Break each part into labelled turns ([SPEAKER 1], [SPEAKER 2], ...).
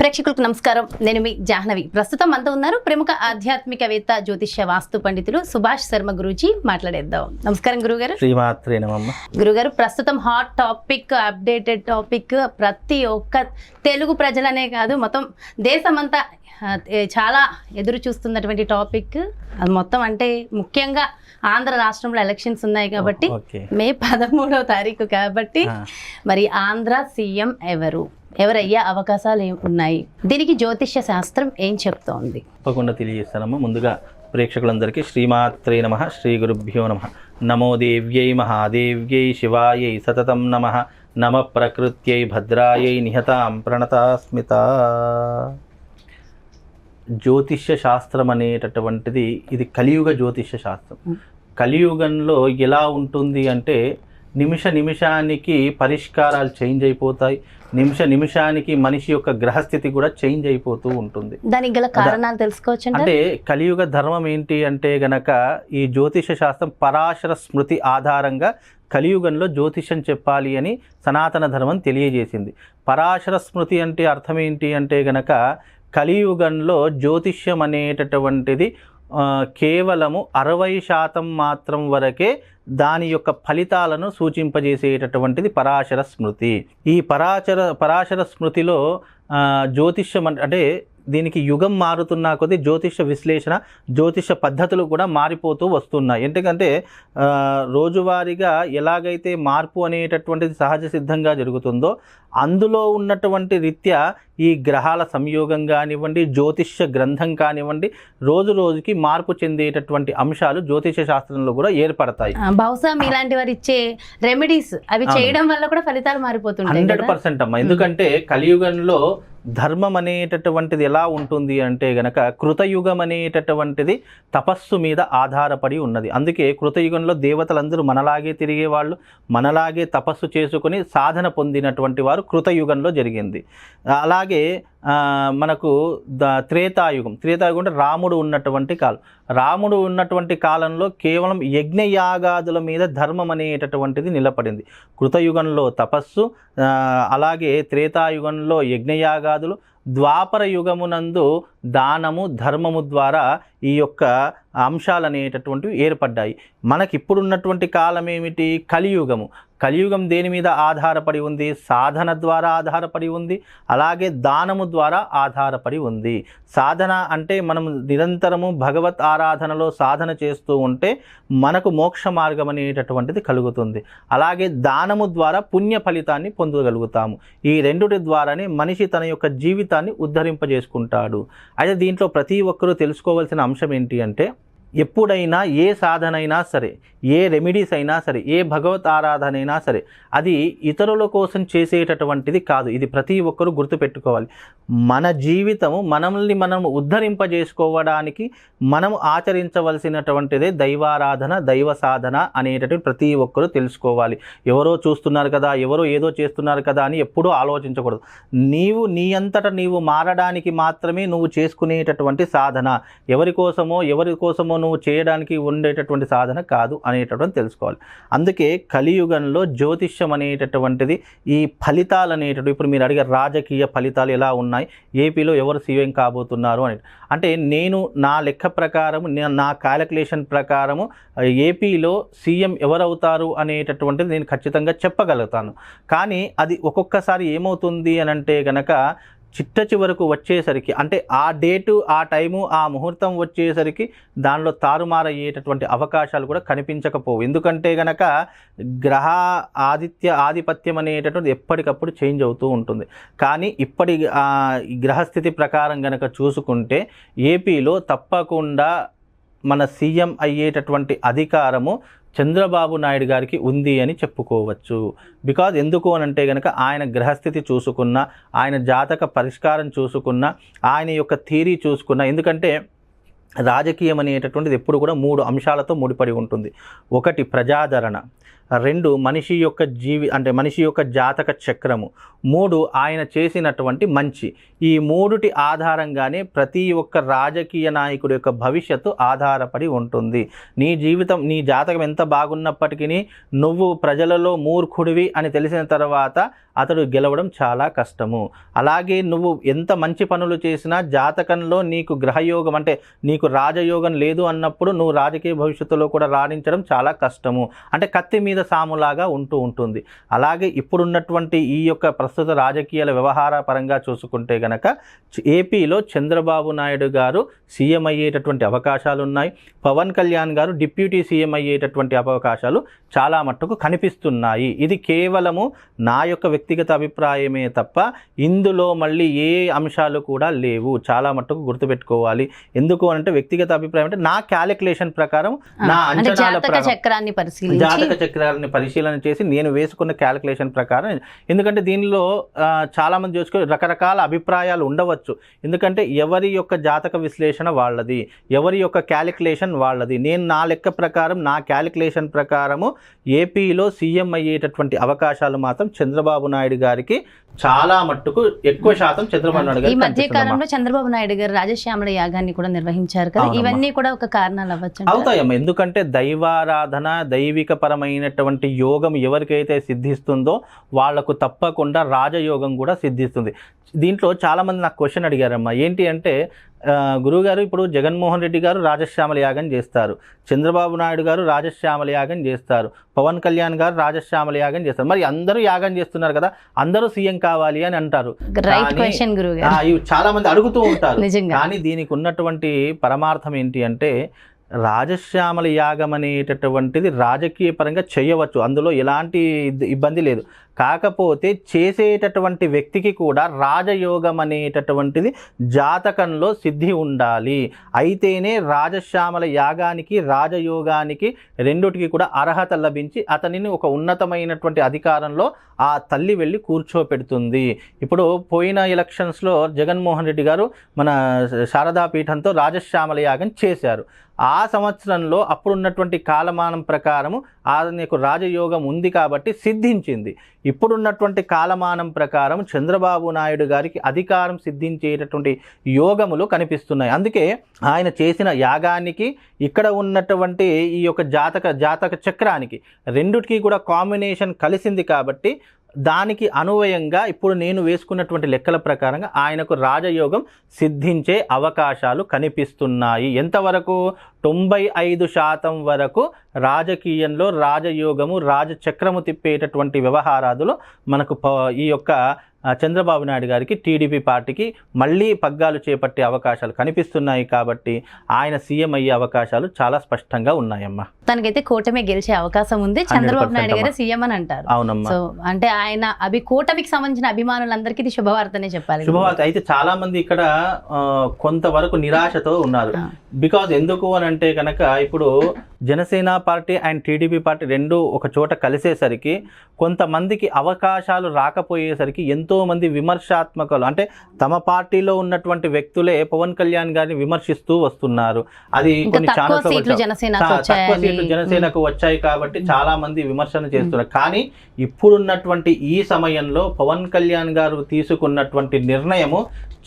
[SPEAKER 1] ప్రేక్షకులకు నమస్కారం. నేను మీ జాహ్నవి. ప్రస్తుతం మనతో ఉన్నారు ప్రముఖ ఆధ్యాత్మికవేత్త జ్యోతిష్య వాస్తు పండితులు సుభాష్ శర్మ గురూజీ మాట్లాడేద్దాం. నమస్కారం గురుగారు. గురుగారు ప్రస్తుతం హాట్ టాపిక్ అప్డేటెడ్ టాపిక్ ప్రతి ఒక్క తెలుగు ప్రజలనే కాదు మొత్తం దేశమంతా చాలా ఎదురు చూస్తున్నటువంటి టాపిక్ అది మొత్తం అంటే ముఖ్యంగా ఆంధ్ర రాష్ట్రంలో ఎలక్షన్స్ ఉన్నాయి కాబట్టి మే పదమూడవ తారీఖు కాబట్టి. మరి ఆంధ్ర సీఎం ఎవరు? ఎవరయ్యే అవకాశాలు ఉన్నాయి? దీనికి జ్యోతిష్య శాస్త్రం ఏం చెప్తోంది?
[SPEAKER 2] తప్పకుండా తెలియజేస్తానమ్మా. ముందుగా ప్రేక్షకులందరికీ శ్రీమాత్రే నమ శ్రీ గురుభ్యో నమ. నమో దేవ్యై మహాదేవ్యై శివాయై సతతం నమ. నమ ప్రకృత్యై భద్రాయై నిహతాం ప్రణతాస్మిత. జ్యోతిష్య శాస్త్రం అనేటటువంటిది ఇది కలియుగ జ్యోతిష్య శాస్త్రం. కలియుగంలో ఎలా ఉంటుంది అంటే నిమిష నిమిషానికి పరిష్కారాలు చేంజ్ అయిపోతాయి. నిమిష నిమిషానికి మనిషి యొక్క గ్రహస్థితి కూడా చేంజ్ అయిపోతూ ఉంటుంది.
[SPEAKER 1] దానికి గల కారణాలు తెలుసుకోవచ్చు
[SPEAKER 2] అంటే కలియుగ ధర్మం ఏంటి అంటే గనక ఈ జ్యోతిష శాస్త్రం పరాశర స్మృతి ఆధారంగా కలియుగంలో జ్యోతిషం చెప్పాలి అని సనాతన ధర్మం తెలియజేసింది. పరాశర స్మృతి అంటే అర్థం ఏంటి అంటే గనక కలియుగంలో జ్యోతిష్యం అనేటటువంటిది కేవలము అరవై శాతం మాత్రం వరకే దాని యొక్క ఫలితాలను సూచింపజేసేటటువంటిది పరాశర స్మృతి. ఈ పరాచర పరాశర స్మృతిలో జ్యోతిష్యం అంటే దీనికి యుగం మారుతున్నా కొద్దీ జ్యోతిష విశ్లేషణ జ్యోతిష పద్ధతులు కూడా మారిపోతూ వస్తున్నాయి ఎందుకంటే రోజువారీగా ఎలాగైతే మార్పు అనేటటువంటిది సహజ సిద్ధంగా జరుగుతుందో అందులో ఉన్నటువంటి రీత్యా ఈ గ్రహాల సంయోగం కానివ్వండి జ్యోతిష్య గ్రంథం కానివ్వండి రోజు రోజుకి మార్పు చెందేటటువంటి అంశాలు జ్యోతిష శాస్త్రంలో కూడా ఏర్పడతాయి
[SPEAKER 1] బహుశా మీలాంటి వారు ఇచ్చే రెమెడీస్ అవి. చేయడం వల్ల కూడా ఫలితాలు మారిపోతుంటాయి
[SPEAKER 2] హండ్రెడ్? పర్సెంట్ అమ్మా ఎందుకంటే కలియుగంలో ధర్మం అనేటటువంటిది ఎలా ఉంటుంది అంటే గనక కృతయుగం అనేటటువంటిది తపస్సు మీద ఆధారపడి ఉన్నది. అందుకే కృతయుగంలో దేవతలందరూ మనలాగే తిరిగేవాళ్ళు మనలాగే తపస్సు చేసుకుని సాధన పొందినటువంటి వారు కృతయుగంలో జరిగింది. అలాగే మనకు ద త్రేతాయుగం. త్రేతాయుగం అంటే రాముడు ఉన్నటువంటి కాలం. రాముడు ఉన్నటువంటి కాలంలో కేవలం యజ్ఞయాగాదుల మీద ధర్మం అనేటటువంటిది నిలబడింది. కృతయుగంలో తపస్సు అలాగే త్రేతాయుగంలో యజ్ఞయాగాదులు ద్వాపర యుగమునందు దానము ధర్మము ద్వారా ఈ యొక్క అంశాలు అనేటటువంటివి ఏర్పడ్డాయి. మనకి ఇప్పుడున్నటువంటి కాలం ఏమిటి కలియుగము. కలియుగం దేని మీద ఆధారపడి ఉంది? సాధన ద్వారా ఆధారపడి ఉంది. అలాగే దానము ద్వారా ఆధారపడి ఉంది. సాధన అంటే మనం నిరంతరము భగవత్ ఆరాధనలో సాధన చేస్తూ ఉంటే మనకు మోక్ష మార్గం అనేటటువంటిది కలుగుతుంది. అలాగే దానము ద్వారా పుణ్య ఫలితాన్ని పొందగలుగుతాము. ఈ రెండుటి ద్వారానే మనిషి తన యొక్క జీవితాన్ని ఉద్ధరింపజేసుకుంటాడు. అయితే దీంట్లో ప్రతి ఒక్కరూ తెలుసుకోవాల్సిన అంశం ఏంటి అంటే ఎప్పుడైనా ఏ సాధన అయినా సరే ఏ రెమెడీస్ అయినా సరే ఏ భగవత్ ఆరాధన అయినా సరే అది ఇతరుల కోసం చేసేటటువంటిది కాదు. ఇది ప్రతి ఒక్కరూ గుర్తుపెట్టుకోవాలి. మన జీవితము మనల్ని మనం ఉద్ధరింపజేసుకోవడానికి మనం ఆచరించవలసినటువంటిదే దైవారాధన దైవ సాధన అనేటటువంటి ప్రతి ఒక్కరూ తెలుసుకోవాలి. ఎవరో చూస్తున్నారు కదా ఎవరో ఏదో చేస్తున్నారు కదా అని ఎప్పుడూ ఆలోచించకూడదు. నీవు నీ అంతట నీవు మారడానికి మాత్రమే నువ్వు చేసుకునేటటువంటి సాధన. ఎవరి కోసమో ఎవరి కోసమో నువ్వు చేయడానికి ఉండేటటువంటి సాధన కాదు అనేటటువంటి తెలుసుకోవాలి. అందుకే కలియుగంలో జ్యోతిష్యం అనేటటువంటిది ఈ ఫలితాలు అనేటటువంటి ఇప్పుడు మీరు అడిగే రాజకీయ ఫలితాలు ఎలా ఉన్నాయి ఏపీలో ఎవరు సీఎం కాబోతున్నారు అని. అంటే నేను నా లెక్క ప్రకారం నా క్యాలిక్యులేషన్ ప్రకారము ఏపీలో సీఎం ఎవరవుతారు అనేటటువంటిది నేను ఖచ్చితంగా చెప్పగలుగుతాను. కానీ అది ఒక్కొక్కసారి ఏమవుతుంది అని అంటే కనుక చిట్ట చివరకు వచ్చేసరికి అంటే ఆ డేటు ఆ టైము ఆ ముహూర్తం వచ్చేసరికి దానిలో తారుమారయ్యేటటువంటి అవకాశాలు కూడా కనిపించకపోవు. ఎందుకంటే గనక గ్రహ ఆదిత్య ఆధిపత్యం అనేటటువంటి ఎప్పటికప్పుడు చేంజ్ అవుతూ ఉంటుంది. కానీ ఇప్పటి గ్రహస్థితి ప్రకారం గనక చూసుకుంటే ఏపీలో తప్పకుండా మన సీఎం అయ్యేటటువంటి అధికారము చంద్రబాబు నాయుడు గారికి ఉంది అని చెప్పుకోవచ్చు. బికాజ్ ఎందుకు అని అంటే కనుక ఆయన గ్రహస్థితి చూసుకున్న ఆయన జాతక పరిష్కారం చూసుకున్న ఆయన యొక్క థీరీ చూసుకున్న ఎందుకంటే రాజకీయం అనేటటువంటిది ఎప్పుడు కూడా మూడు అంశాలతో ముడిపడి ఉంటుంది. ఒకటి ప్రజాదరణ. రెండు మనిషి యొక్క జీవి అంటే మనిషి యొక్క జాతక చక్రము. మూడు ఆయన చేసినటువంటి మంచి. ఈ మూడుటి ఆధారంగానే ప్రతి ఒక్క రాజకీయ నాయకుడి యొక్క భవిష్యత్తు ఆధారపడి ఉంటుంది. నీ జీవితం నీ జాతకం ఎంత బాగున్నప్పటికీ నువ్వు ప్రజలలో మూర్ఖుడివి అని తెలిసిన తర్వాత అతడు గెలవడం చాలా కష్టము. అలాగే నువ్వు ఎంత మంచి పనులు చేసినా జాతకంలో నీకు గ్రహయోగం అంటే నీకు రాజయోగం లేదు అన్నప్పుడు నువ్వు రాజకీయ భవిష్యత్తులో కూడా రాణించడం చాలా కష్టము. అంటే కత్తి మీద సాములాగా ఉంటూ ఉంటుంది. అలాగే ఇప్పుడున్నటువంటి ఈ యొక్క ప్రస్తుత రాజకీయాల వ్యవహార పరంగా చూసుకుంటే గనక ఏపీలో చంద్రబాబు నాయుడు గారు సీఎం అయ్యేటటువంటి అవకాశాలు ఉన్నాయి. పవన్ కళ్యాణ్ గారు డిప్యూటీ సీఎం అయ్యేటటువంటి అవకాశాలు చాలా మట్టుకు కనిపిస్తున్నాయి. ఇది కేవలము నా యొక్క వ్యక్తిగత అభిప్రాయమే తప్ప ఇందులో మళ్ళీ ఏ అంశాలు కూడా లేవు. చాలా మట్టుకు గుర్తుపెట్టుకోవాలి. ఎందుకు అంటే వ్యక్తిగత అభిప్రాయం అంటే నా క్యాలిక్యులేషన్ ప్రకారం నా అంచనాల
[SPEAKER 1] చక్రాన్ని పరిశీలించి.
[SPEAKER 2] జాతక చక్రాలని పరిశీలన చేసి నేను వేసుకున్న క్యాలిక్యులేషన్ ప్రకారం ఎందుకంటే దీనిలో ఆ, చాలా మంది చూసుకో రకరకాల అభిప్రాయాలు ఉండవచ్చు. ఎందుకంటే ఎవరి యొక్క జాతక విశ్లేషణ వాళ్ళది ఎవరి యొక్క క్యాలిక్యులేషన్ వాళ్ళది. నేను నా లెక్క ప్రకారం నా క్యాలిక్యులేషన్ ప్రకారము ఏపీలో సీఎం అయ్యేటటువంటి అవకాశాలు మాత్రం చంద్రబాబు నాయుడు గారికి చాలా మట్టుకు ఎక్కువ శాతం చంద్రబాబు నాయుడు
[SPEAKER 1] ఈ
[SPEAKER 2] గారికి
[SPEAKER 1] మధ్య. కాలంలో చంద్రబాబు నాయుడు గారు రాజశ్యామల యాగాన్ని కూడా నిర్వహించారు కదా. ఇవన్నీ కూడా ఒక కారణాలు అవ్వచ్చు
[SPEAKER 2] అవుతాయమ్మా. ఎందుకంటే దైవారాధన దైవిక పరమైనటువంటి యోగం ఎవరికైతే సిద్ధిస్తుందో వాళ్ళకు తప్పకుండా రాజయోగం కూడా సిద్ధిస్తుంది. దీంట్లో చాలా మంది నాకు క్వశ్చన్ అడిగారమ్మా. ఏంటి అంటే గురువుగారు ఇప్పుడు జగన్మోహన్ రెడ్డి గారు రాజశ్యామల యాగం చేస్తారు. చంద్రబాబు నాయుడు గారు రాజశ్యామల యాగం చేస్తారు. పవన్ కళ్యాణ్ గారు రాజశ్యామల యాగం చేస్తారు. మరి అందరూ యాగం చేస్తున్నారు కదా అందరూ సీఎం కావాలి అని అంటారు. చాలా మంది అడుగుతూ ఉంటారు.
[SPEAKER 1] నిజంగా.
[SPEAKER 2] కానీ దీనికి ఉన్నటువంటి పరమార్థం ఏంటి అంటే రాజశ్యామల యాగం అనేటటువంటిది రాజకీయ పరంగా చేయవచ్చు. అందులో ఎలాంటి ఇబ్బంది లేదు. కాకపోతే చేసేటటువంటి వ్యక్తికి కూడా రాజయోగం అనేటటువంటిది జాతకంలో సిద్ధి ఉండాలి. అయితేనే రాజశ్యామల యాగానికి రాజయోగానికి రెండుటికి కూడా అర్హత లభించి అతనిని ఒక ఉన్నతమైనటువంటి అధికారంలో ఆ తల్లి వెళ్ళి కూర్చోపెడుతుంది. ఇప్పుడు పోయిన ఎలక్షన్స్లో జగన్మోహన్ రెడ్డి గారు మన శారదా పీఠంతో రాజశ్యామల యాగం చేశారు. ఆ సంవత్సరంలో అప్పుడున్నటువంటి కాలమానం ప్రకారము ఆయనకు రాజయోగం ఉంది కాబట్టి సిద్ధించింది. ఇప్పుడున్నటువంటి కాలమానం ప్రకారం చంద్రబాబు నాయుడు గారికి అధికారం సిద్ధించేటటువంటి యోగములు కనిపిస్తున్నాయి. అందుకే ఆయన చేసిన యాగానికి ఇక్కడ ఉన్నటువంటి ఈ యొక్క జాతక జాతక చక్రానికి రెండుటికి కూడా కాంబినేషన్ కలిసింది కాబట్టి దానికి అనువయంగా ఇప్పుడు నేను వేసుకున్నటువంటి లెక్కల ప్రకారంగా ఆయనకు రాజయోగం సిద్ధించే అవకాశాలు కనిపిస్తున్నాయి. ఎంతవరకు? తొంభై ఐదు శాతం వరకు రాజకీయంలో రాజయోగము రాజచక్రము తిప్పేటటువంటి వ్యవహారాదులు మనకు ప- ఈ యొక్క చంద్రబాబు నాయుడు గారికి టీడీపీ పార్టీకి మళ్ళీ పగ్గాలు చేపట్టే అవకాశాలు కనిపిస్తున్నాయి కాబట్టి ఆయన సీఎం అయ్యే అవకాశాలు చాలా స్పష్టంగా ఉన్నాయమ్మా.
[SPEAKER 1] తనకైతే కూటమి గెలిచే అవకాశం ఉంది. చంద్రబాబు నాయుడు గారు. సీఎం అని అంటారు.
[SPEAKER 2] అవునమ్మా.
[SPEAKER 1] సో అంటే ఆయన అభి కూటమికి సంబంధించిన అభిమానులందరికీ ఇది శుభవార్తనే చెప్పాలి.
[SPEAKER 2] శుభవార్త. అయితే చాలా మంది ఇక్కడ కొంతవరకు నిరాశతో ఉన్నారు. బికాజ్ ఎందుకు అని అంటే కనుక ఇప్పుడు Janasena party and TDP party రెండు ఒక చోట కలిసేసరికి కొంతమందికి అవకాశాలు రాకపోయేసరికి ఎంతో మంది విమర్శాత్మకలు అంటే తమ పార్టీలో ఉన్నటువంటి వ్యక్తులే పవన్ కళ్యాణ్ గారిని విమర్శిస్తూ వస్తున్నారు. అది కొన్ని ఛానల్స్
[SPEAKER 1] సీట్లు
[SPEAKER 2] తక్కువ
[SPEAKER 1] వచ్చాయని
[SPEAKER 2] సీట్లు జనసేనకు వచ్చాయి కాబట్టి చాలా మంది విమర్శన చేస్తున్నారు. కానీ ఇప్పుడున్నటువంటి ఈ సమయంలో పవన్ కళ్యాణ్ గారు తీసుకున్నటువంటి నిర్ణయము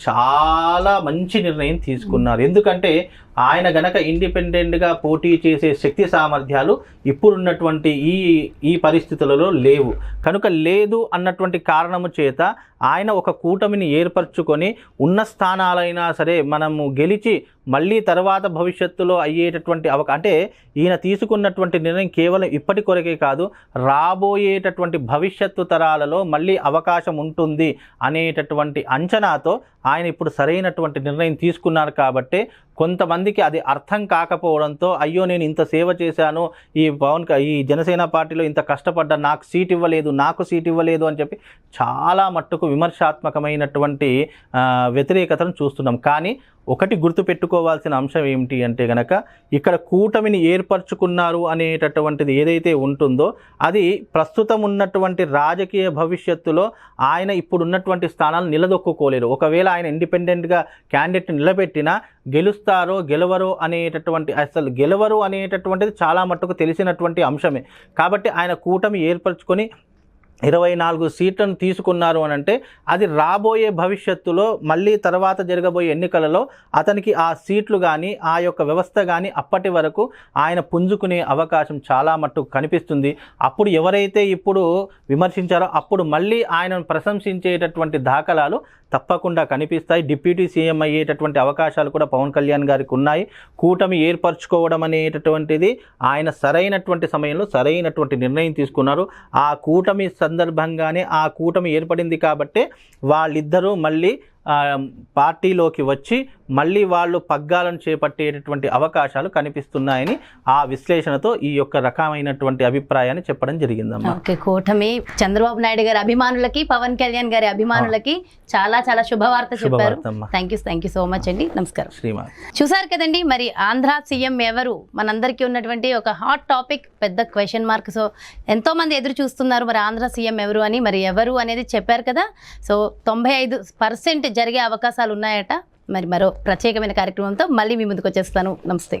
[SPEAKER 2] చాలా మంచి నిర్ణయం తీసుకున్నారు. ఎందుకంటే ఆయన గనక ఇండిపెండెంట్గా పోటీ చేసే శక్తి సామర్థ్యాలు ఇప్పుడున్నటువంటి ఈ ఈ పరిస్థితులలో లేవు. కనుక లేదు అన్నటువంటి కారణము చేత ఆయన ఒక కూటమిని ఏర్పరచుకొని ఉన్న స్థానాలైనా సరే మనము గెలిచి మళ్ళీ తర్వాత భవిష్యత్తులో అయ్యేటటువంటి అవక అంటే ఈయన తీసుకున్నటువంటి నిర్ణయం కేవలం ఇప్పటి కొరకే కాదు రాబోయేటటువంటి భవిష్యత్తు తరాలలో మళ్ళీ అవకాశం ఉంటుంది అనేటటువంటి అంచనాతో ఆయన ఇప్పుడు సరైనటువంటి నిర్ణయం తీసుకున్నారు కాబట్టి కొంతమందికి అది అర్థం కాకపోవడంతో అయ్యో నేను ఇంత సేవ చేశాను ఈ పవన్ క- ఈ జనసేన పార్టీలో ఇంత కష్టపడ్డా నాకు సీట్ ఇవ్వలేదు నాకు సీట్ ఇవ్వలేదు అని చెప్పి చాలా మట్టుకు విమర్శాత్మకమైనటువంటి వ్యతిరేకతను చూస్తున్నాం. కానీ ఒకటి గుర్తుపెట్టుకోవాల్సిన అంశం ఏమిటి అంటే గనక ఇక్కడ కూటమిని ఏర్పరచుకున్నారు అనేటటువంటిది ఏదైతే ఉంటుందో అది ప్రస్తుతం ఉన్నటువంటి రాజకీయ భవిష్యత్తులో ఆయన ఇప్పుడు ఉన్నటువంటి స్థానాలు నిలదొక్కుకోలేరు. ఒకవేళ ఆయన ఇండిపెండెంట్గా క్యాండిడేట్ నిలబెట్టినా గెలుస్తారో గెలవరో అనేటటువంటి అసలు గెలవరు అనేటటువంటిది చాలా మట్టుకు తెలిసినటువంటి అంశమే. కాబట్టి ఆయన కూటమి ఏర్పరచుకొని ఇరవై నాలుగు సీట్లను తీసుకున్నారు అని అంటే అది రాబోయే భవిష్యత్తులో మళ్ళీ తర్వాత జరగబోయే ఎన్నికలలో అతనికి ఆ సీట్లు కానీ ఆ యొక్క వ్యవస్థ కానీ అప్పటి వరకు ఆయన పుంజుకునే అవకాశం చాలా మట్టుకు కనిపిస్తుంది. అప్పుడు ఎవరైతే ఇప్పుడు విమర్శించారో అప్పుడు మళ్ళీ ఆయనను ప్రశంసించేటటువంటి దాఖలాలు తప్పకుండా కనిపిస్తాయి. డిప్యూటీ సీఎం అయ్యేటటువంటి అవకాశాలు కూడా పవన్ కళ్యాణ్ గారికి ఉన్నాయి. కూటమి ఏర్పరచుకోవడం అనేటటువంటిది ఆయన సరైనటువంటి సమయంలో సరైనటువంటి నిర్ణయం తీసుకున్నారు. ఆ కూటమి సందర్భంగానే ఆ కూటమి ఏర్పడింది కాబట్టే వాళ్ళిద్దరూ మళ్ళీ పార్టీలోకి వచ్చి మళ్ళీ వాళ్ళు పగ్గాలను చేపట్టేటటువంటి అవకాశాలు కనిపిస్తున్నాయని ఆ విశ్లేషణతో ఈ యొక్క రకమైనటువంటి అభిప్రాయాన్ని చెప్పడం జరిగిందమ్మా.
[SPEAKER 1] ఓకే కూటమి చంద్రబాబు నాయుడు గారి అభిమానులకి పవన్ కళ్యాణ్ గారి అభిమానులకి చాలా చాలా శుభవార్త చెప్పారు. Thank you thank you so much అండి. నమస్కారం.
[SPEAKER 2] శ్రీమాన్.
[SPEAKER 1] చూసారు కదండి మరి ఆంధ్ర సీఎం ఎవరు? మనందరికీ ఉన్నటువంటి ఒక హాట్ టాపిక్ పెద్ద క్వశ్చన్ మార్క్ సో ఎంతో మంది ఎదురు చూస్తున్నారు మరి ఆంధ్ర సీఎం ఎవరు అని మరి ఎవరు అనేది చెప్పారు కదా. సో తొంభై ఐదు పర్సెంట్ జరిగే అవకాశాలు ఉన్నాయట మరి మరో ప్రత్యేకమైన కార్యక్రమంతో మళ్ళీ మీ ముందుకు వచ్చేస్తాను. నమస్తే.